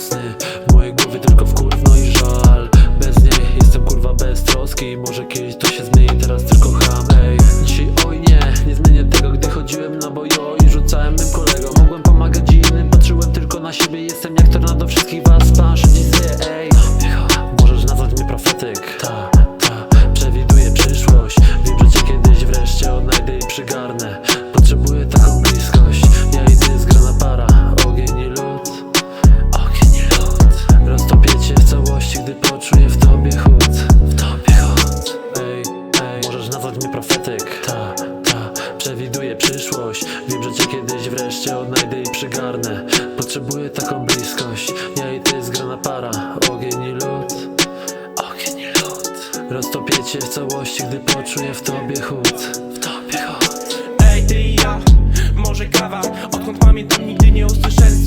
sny W mojej głowie tylko wkurwno i żal. Bez niej jestem kurwa bez troski. Może kiedyś to się zmieni, teraz tylko ham. Ej, dzisiaj oj nie, nie zmienię tego Gdy chodziłem na bojo i rzucałem mym kolegom. Mogłem pomagać innym, patrzyłem tylko na siebie. Jestem jak tornado, wszystkich was pan szybciej ej. Możesz nazwać mnie profetyk? Następny profetyk, ta, ta Przewiduję przyszłość. Wiem, że cię kiedyś wreszcie odnajdę i przygarnę. Potrzebuję taką bliskość. Ja i ty zgrana para. Ogień i lód. Ogień i lód. Roztopię cię w całości, gdy poczuję w tobie chód W tobie chód Ej, ty i ja Może kawa. Odkąd pamiętam, nigdy nie usłyszałem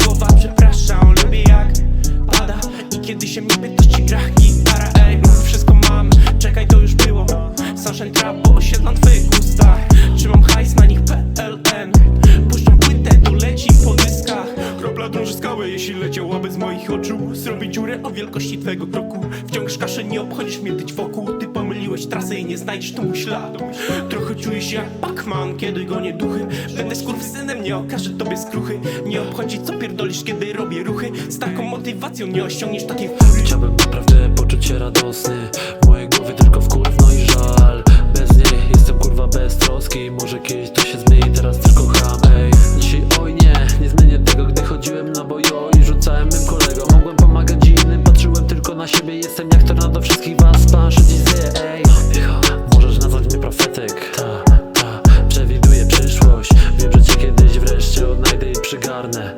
jeśli leciałaby z moich oczu Zrobię dziurę o wielkości twojego kroku. Wciągasz kaszę, nie obchodzisz mnie tyć wokół Ty pomyliłeś trasę i nie znajdziesz tu mój ślad. Trochę czuję się jak Pac-Man, kiedy gonię duchy. Będę skurwysynem, nie okażę tobie skruchy. Nie obchodzi co pierdolisz, kiedy robię ruchy. Z taką motywacją nie osiągniesz takiej fury Chciałbym naprawdę poczuć się radosny na siebie jestem jak tornado wszystkich was paszę dziś zje, ej Możesz nazwać mnie profetyk. Ta, ta, przewiduję przyszłość. Wiem, że cię kiedyś wreszcie odnajdę i przygarnę.